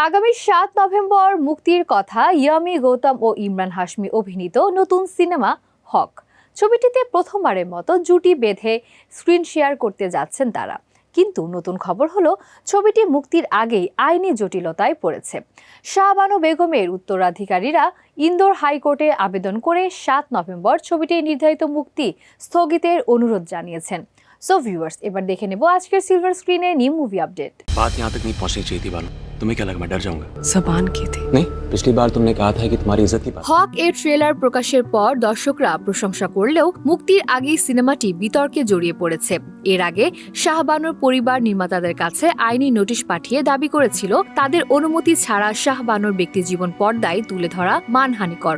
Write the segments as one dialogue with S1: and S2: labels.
S1: আগামী সাত নভেম্বর মুক্তির কথা ইয়ামি গৌতম ও ইমরান হাশমি অভিনীত নতুন সিনেমা হক ছবিটিতে প্রথমবারের মতো জুটি বেঁধে স্ক্রিন শেয়ার করতে যাচ্ছেন তারা কিন্তু নতুন খবর হলো ছবিটি মুক্তির আগেই আইনি জটিলতায় পড়েছে শাহবানু বেগমের উত্তরাধিকারীরা ইন্দোর হাইকোর্টে আবেদন করে সাত নভেম্বর ছবিটির নির্ধারিত মুক্তি স্থগিতের অনুরোধ জানিয়েছেন সো ভিউয়ার্স এবার দেখে নেব আজকের সিলভার স্ক্রিনে নিউ মুভি আপডেট
S2: बात यहाँ तक नहीं पहुँचनी चाहिए थी बानो तुम्हें क्या लगा मैं डर जाऊंगा
S3: जबान की थी
S2: नहीं पिछली बार तुमने कहा था कि तुम्हारी इज्जत की बात
S1: হক এর ট্রেলার প্রকাশের পর দর্শকরা প্রশংসা করলেও মুক্তির আগেই সিনেমাটি বিতর্কে জড়িয়ে পড়েছে এর আগে শাহবানুর পরিবার নির্মাতাদের কাছে আইনি নোটিশ পাঠিয়ে দাবি করেছিল তাদের অনুমতি ছাড়া শাহবানুর ব্যক্তিজীবন পর্দায় তুলে ধরা মানহানিকর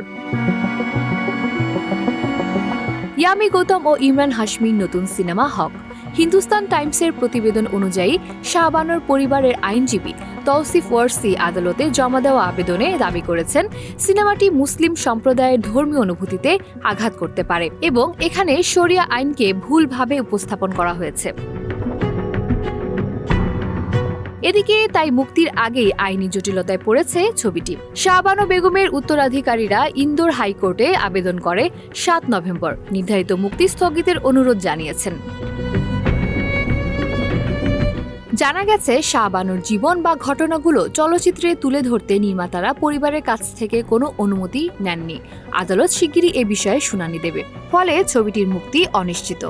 S1: ইয়ামি গৌতম ও ইমরান হাশমির নতুন সিনেমা হক হিন্দুস্তান টাইমসের প্রতিবেদন অনুযায়ী শাহবানুর পরিবারের আইনজীবী তৌসিফ ওয়ার্সি আদালতে জমা দেওয়া আবেদনে দাবি করেছেন, সিনেমাটি মুসলিম সম্প্রদায়ের ধর্মীয় অনুভূতিতে আঘাত করতে পারে এবং এখানে শরিয়া আইনকে ভুলভাবে উপস্থাপন করা হয়েছে। এদিকে তাই মুক্তির আগেই আইনি জটিলতায় পড়েছে ছবিটি। শাহবানু বেগমের উত্তরাধিকারীরা ইন্দোর হাইকোর্টে আবেদন করে সাত নভেম্বর। নির্ধারিত মুক্তি স্থগিতের অনুরোধ জানিয়েছেন। জানা গেছে শাহবানুর জীবন বা ঘটনাগুলো চলচ্চিত্রে তুলে ধরতে নির্মাতারা পরিবারের কাছ থেকে কোনো অনুমতি নেননি। আদালত শিগগিরই এ বিষয়ে শুনানি দেবে। ফলে ছবিটির মুক্তি অনিশ্চিত।